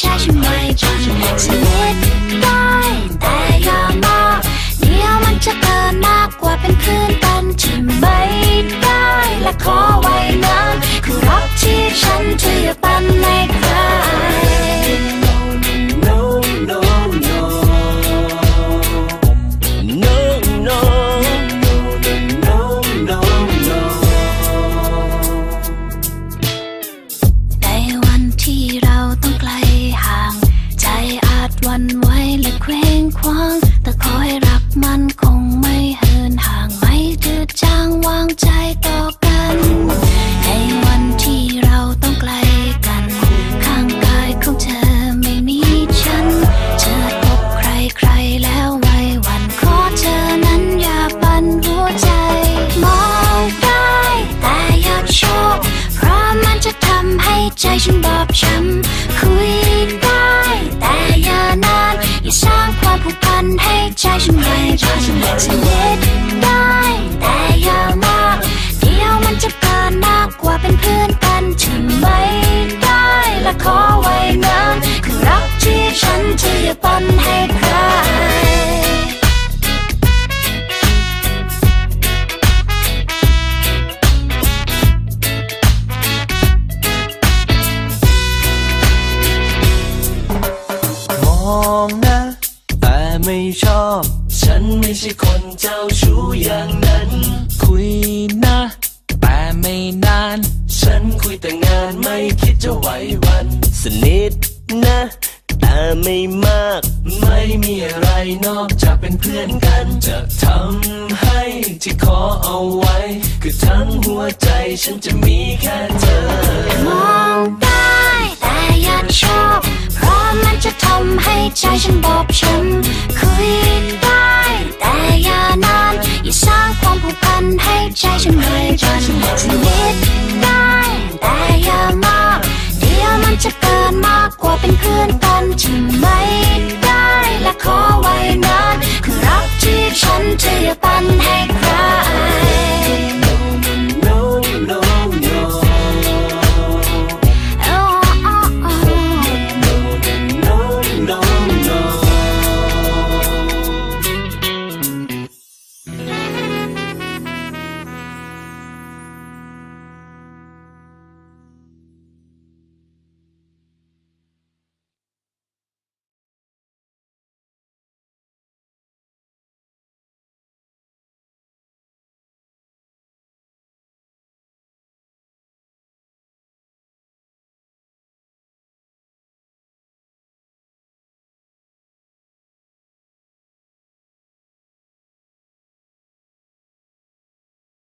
จนสนิทได้แต่อย่ามากเดี๋ยวมันจะเกินมากกว่าเป็นเพื่อนกันที่ไม่ได้และขอไว้นั้นคือรักที่ฉันจะอย่าปันให้ใคร No, no, no. No, no. No, no, no. ในวันที่ ใจฉันบอบช้ำคุยได้ แต่อย่านาน อย่าสร้างความผูกพันให้ใจฉันไม่จน องนะ แต่ไม่ชอบ ฉันไม่ใช่คนเจ้าชู้อย่างนั้น คุยนะ แต่ไม่นาน ฉันคุยแต่งานไม่คิดจะไหว้วัน สนิทนะ แต่ไม่มาก ไม่มีอะไรนอกจากเป็นเพื่อนกัน จะทำให้ที่ขอเอาไว้ คือทั้งหัวใจฉันจะมีแค่เธอมองได้ ให้ใจฉันบอบช้ำคุยได้แต่อย่านาน อย่าสร้างความผูกพันให้ใจฉันไม่จนสนิทได้แต่อย่ามาก เดี๋ยวมันจะเกินมากกว่าเป็นเพื่อนกัน